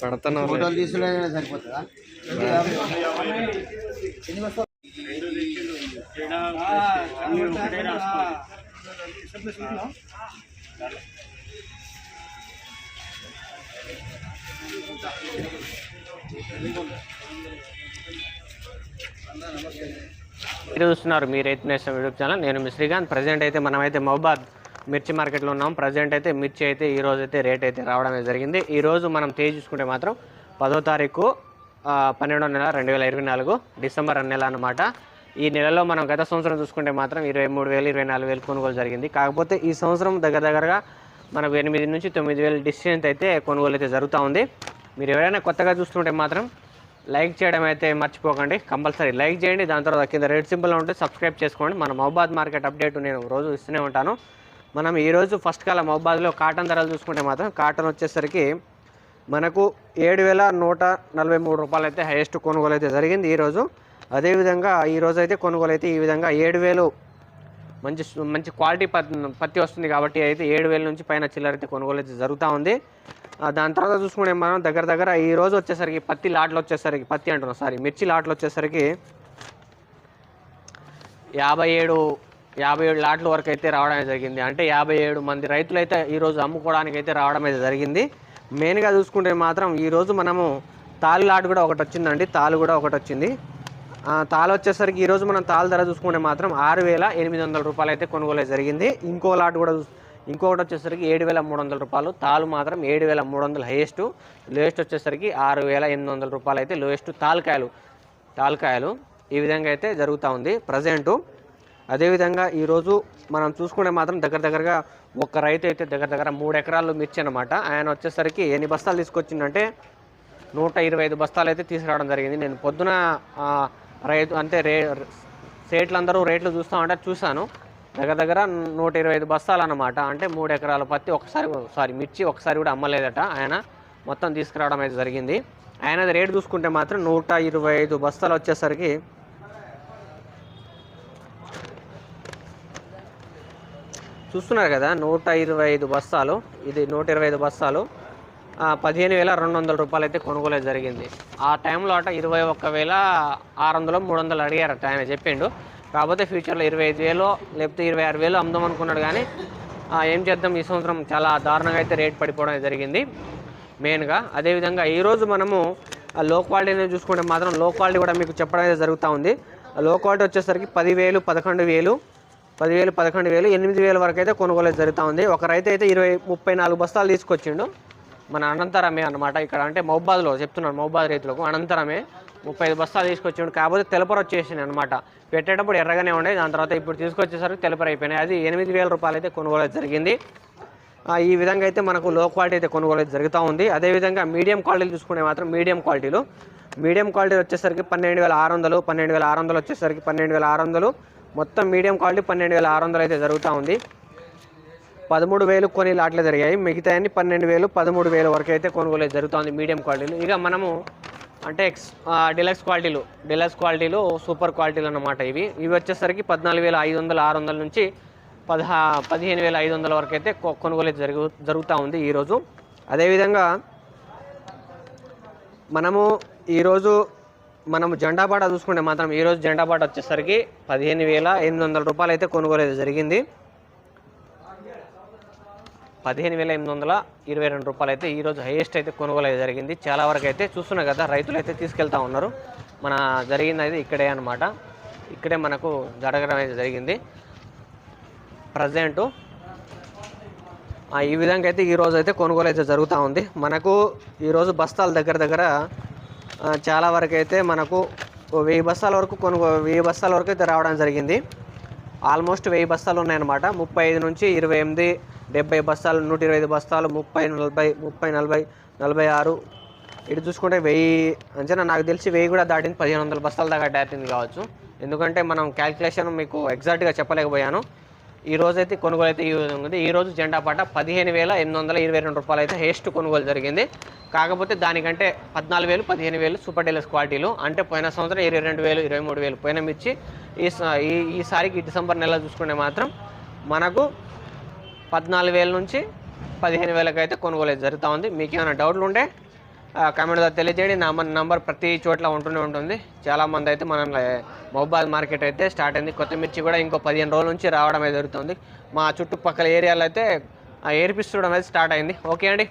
పడుతున్నావు ఫోటోలు తీసుకునే సరిపోతుందా? మీరు చూస్తున్నారు మీరు రైతు నేషనల్ యూట్యూబ్ ఛానల్. నేను మీ శ్రీకాంత్. ప్రజెంట్ అయితే మనమైతే మహబాద్ మిర్చి మార్కెట్లో ఉన్నాం. ప్రజెంట్ అయితే మిర్చి అయితే ఈ రోజు అయితే రేట్ అయితే రావడం జరిగింది. ఈ రోజు మనం తేజ్ చూసుకుంటే మాత్రం పదో తారీఖు పన్నెండో నెల రెండు వేల ఇరవై నాలుగు డిసెంబర్ నెల అన్నమాట. ఈ నెలలో మనం గత సంవత్సరం చూసుకుంటే మాత్రం ఇరవై మూడు వేలు ఇరవై నాలుగు వేలు కొనుగోలు జరిగింది. కాకపోతే ఈ సంవత్సరం దగ్గర దగ్గరగా మనకు ఎనిమిది నుంచి తొమ్మిది వేలు డిస్టెన్స్ అయితే కొనుగోలు అయితే జరుగుతూ ఉంది. మీరు ఎవరైనా కొత్తగా చూస్తుంటే మాత్రం లైక్ చేయడం అయితే మర్చిపోకండి. కంపల్సరీ లైక్ చేయండి. దాని తర్వాత కింద రెడ్ సింబల్ ఉంటే సబ్స్క్రైబ్ చేసుకోండి. మన మహబాద్ మార్కెట్ అప్డేట్ నేను రోజు ఇస్తూనే ఉంటాను. మనం ఈరోజు ఫస్ట్ కాలం మహబాద్లో కాటన్ ధరలు చూసుకుంటే మాత్రం కాటన్ వచ్చేసరికి మనకు ఏడు వేల నూట నలభై మూడు రూపాయలు అయితే హైయెస్ట్ కొనుగోలు అయితే జరిగింది ఈరోజు. అదేవిధంగా ఈరోజు అయితే కొనుగోలు అయితే ఈ విధంగా ఏడు వేలు మంచి మంచి క్వాలిటీ పత్తి పత్తి వస్తుంది కాబట్టి అయితే ఏడు వేల నుంచి పైన చిల్లర అయితే కొనుగోలు అయితే జరుగుతూ ఉంది. దాని తర్వాత చూసుకుంటే మనం దగ్గర దగ్గర ఈ రోజు వచ్చేసరికి పత్తి లాట్లు వచ్చేసరికి పత్తి అంటున్నాం సారీ మిర్చి లాట్లు వచ్చేసరికి యాభై ఏడు యాభై ఏడు లాట్ల వరకు అయితే రావడం జరిగింది. అంటే యాభై ఏడు మంది రైతులు అయితే ఈరోజు అమ్ముకోవడానికి అయితే రావడం అయితే జరిగింది. మెయిన్గా చూసుకుంటే మాత్రం ఈరోజు మనము తాలు లాట్ కూడా ఒకటి వచ్చిందండి తాలు కూడా ఒకటి వచ్చింది. ఆ, తాలు వచ్చేసరికి ఈరోజు మనం తాలు ధర చూసుకుంటే మాత్రం ఆరు వేల ఎనిమిది వందల రూపాయలు అయితే కొనుగోలు జరిగింది. ఇంకో లాట్ కూడా ఇంకొకటి వచ్చేసరికి ఏడు వేల మూడు వందల రూపాయలు. తాలు మాత్రం ఏడు వేల మూడు వందలు హైయెస్ట్ లోయెస్ట్ వచ్చేసరికి ఆరు వేల ఎనిమిది వందల రూపాయలు అయితే లోయెస్ట్ తాలకాయలు తాలకాయలు ఈ విధంగా అయితే జరుగుతూ ఉంది. ప్రజెంటు అదేవిధంగా ఈరోజు మనం చూసుకుంటే మాత్రం దగ్గర దగ్గరగా ఒక రైతు అయితే దగ్గర దగ్గర మూడు ఎకరాలు మిర్చి అనమాట ఆయన వచ్చేసరికి ఎన్ని బస్తాలు తీసుకొచ్చిందంటే నూట ఇరవై ఐదు బస్తాలు అయితే తీసుకురావడం జరిగింది. నేను పొద్దున రైతు అంటే రే సేట్లు అందరూ రేట్లు చూస్తూ ఉంటే చూశాను. దగ్గర దగ్గర నూట ఇరవై ఐదు బస్తాలు అన్నమాట అంటే మూడు ఎకరాల పత్తి ఒకసారి సారీ మిర్చి ఒకసారి కూడా అమ్మలేదట. ఆయన మొత్తం తీసుకురావడం అయితే జరిగింది. ఆయనది రేటు చూసుకుంటే మాత్రం నూట ఇరవై ఐదు బస్తాలు వచ్చేసరికి చూస్తున్నారు కదా నూట ఇరవై ఐదు బస్తాలు. ఇది నూట ఇరవై ఐదు బస్తాలు. పదిహేను వేల రెండు వందల రూపాయలు అయితే కొనుగోలు జరిగింది. ఆ టైంలో అట ఇరవై ఒక్క వేల ఆరు వందలు మూడు వందలు అడిగారట ఆయన చెప్పిండు. కాకపోతే ఫ్యూచర్లో ఇరవై ఐదు వేలు లేకపోతే ఇరవై ఆరు వేలు అమ్దాం అనుకున్నాడు కానీ ఏం చేద్దాం? ఈ సంవత్సరం చాలా దారుణంగా అయితే రేట్ పడిపోవడం జరిగింది. మెయిన్గా అదేవిధంగా ఈరోజు మనము ఆ లో క్వాలిటీని చూసుకుంటే మాత్రం లో క్వాలిటీ కూడా మీకు చెప్పడం అయితే జరుగుతూ ఉంది. లో క్వాలిటీ వచ్చేసరికి పదివేలు పదకొండు వేలు పదివేలు పదకొండు వేలు ఎనిమిది వేల వరకు అయితే కొనుగోలు జరుగుతూ ఉంది. ఒక రైతు అయితే ఇరవై ముప్పై నాలుగు బస్తాలు తీసుకొచ్చిండు. మన అనంతరమే అనమాట ఇక్కడ అంటే మహబాద్లో చెప్తున్నాను మహబాద్ రైతులకు అనంతరమే ముప్పై ఐదు బస్తాలు తీసుకొచ్చాడు. కాకపోతే తెలపర వచ్చేసింది అనమాట పెట్టేటప్పుడు ఎర్రగానే ఉండే దాని తర్వాత ఇప్పుడు తీసుకొచ్చేసరికి తెలపర అయిపోయినాయి. అది ఎనిమిది వేల రూపాయలు అయితే కొనుగోలు జరిగింది. ఈ విధంగా అయితే మనకు లో క్వాలిటీ అయితే కొనుగోలు అయితే జరుగుతూ ఉంది. అదేవిధంగా మీడియం క్వాలిటీలు చూసుకునే మాత్రం మీడియం క్వాలిటీలు మీడియం క్వాలిటీ వచ్చేసరికి పన్నెండు వేల ఆరు వందలు పన్నెండు వేల ఆరు వందలు వచ్చేసరికి పన్నెండు వేల ఆరు వందలు. మొత్తం మీడియం క్వాలిటీ పన్నెండు వేల ఆరు వందలు అయితే జరుగుతూ ఉంది. పదమూడు వేలు కొన్ని లాట్లే జరిగాయి. మిగతా అన్ని పన్నెండు వేలు పదమూడు వేలు వరకు అయితే కొనుగోలు జరుగుతుంది మీడియం క్వాలిటీలు. ఇక మనము అంటే ఎక్స్ డిలక్స్ క్వాలిటీలు డిలక్స్ క్వాలిటీలు సూపర్ క్వాలిటీలు అన్నమాట ఇవి. ఇవి వచ్చేసరికి పద్నాలుగు వేల ఐదు వందల ఆరు వందల నుంచి పదహా పదిహేను వేల ఐదు వందల వరకు అయితే కొనుగోలు అయితే జరుగు జరుగుతూ ఉంది ఈరోజు అదేవిధంగా మనము ఈరోజు మనము జెండా బాట చూసుకుంటే మాత్రం ఈరోజు జెండా బాట వచ్చేసరికి పదిహేను వేల ఎనిమిది వందల రూపాయలు అయితే కొనుగోలు అయితే జరిగింది. పదిహేను వేల ఎనిమిది వందల ఇరవై రెండు రూపాయలు అయితే ఈరోజు హైయెస్ట్ అయితే కొనుగోలు అయితే జరిగింది. చాలా వరకు అయితే చూస్తున్నాం కదా రైతులు అయితే తీసుకెళ్తా ఉన్నారు. మన జరిగింది అయితే ఇక్కడే అనమాట ఇక్కడే మనకు జరగడం అయితే జరిగింది. ప్రజెంటు ఈ విధంగా అయితే ఈరోజు అయితే కొనుగోలు అయితే జరుగుతూ ఉంది. మనకు ఈరోజు బస్తాల దగ్గర దగ్గర చాలా వరకు అయితే మనకు వెయ్యి బస్తాల వరకు కొనుగో వెయ్యి బస్తాల వరకు అయితే రావడం జరిగింది. ఆల్మోస్ట్ వెయ్యి బస్తాలు ఉన్నాయన్నమాట. ముప్పై ఐదు నుంచి ఇరవై ఎనిమిది డెబ్బై బస్తాలు నూట ఇరవై ఐదు బస్తాలు ముప్పై నలభై ముప్పై నలభై నలభై ఆరు. ఇటు చూసుకుంటే వెయ్యి అంచనా నాకు తెలిసి వెయ్యి కూడా దాటింది. పదిహేను వందల బస్తాల దాకా దాటింది కావచ్చు. ఎందుకంటే మనం క్యాల్కులేషన్ మీకు ఎగ్జాక్ట్గా చెప్పలేకపోయాను. ఈ రోజు అయితే కొనుగోలు అయితే ఈ విధంగా ఉంది. ఈ రోజు జెండా పాట పదిహేను వేల ఎనిమిది వందల ఇరవై రెండు రూపాయలు అయితే హెస్ట్ కొనుగోలు జరిగింది. కాకపోతే దానికంటే పద్నాలుగు వేలు పదిహేను వేలు సూపర్ డీలర్స్ క్వాలిటీలు అంటే పోయిన సంవత్సరం ఇరవై రెండు వేలు ఇరవై మూడు వేలు పోయిన మిర్చి ఈ స- ఈ ఈసారికి డిసెంబర్ నెల చూసుకుంటే మాత్రం మనకు పద్నాలుగు వేల నుంచి పదిహేను వేలకు అయితే కొనుగోలు జరుగుతూ ఉంది. మీకు ఏమైనా డౌట్లు ఉంటే కామెంట్ ద్వారా తెలియజేయండి. నా మన నంబర్ ప్రతి చోట్ల ఉంటూనే ఉంటుంది. చాలామంది అయితే మన మొబైల్ మార్కెట్ అయితే స్టార్ట్ అయింది. కొత్త మిర్చి కూడా ఇంకో పదిహేను రోజుల నుంచి రావడం జరుగుతుంది. మా చుట్టుపక్కల ఏరియాలో అయితే ఆ ఏర్పిస్తడం అయితే స్టార్ట్ అయింది. ఓకే అండి.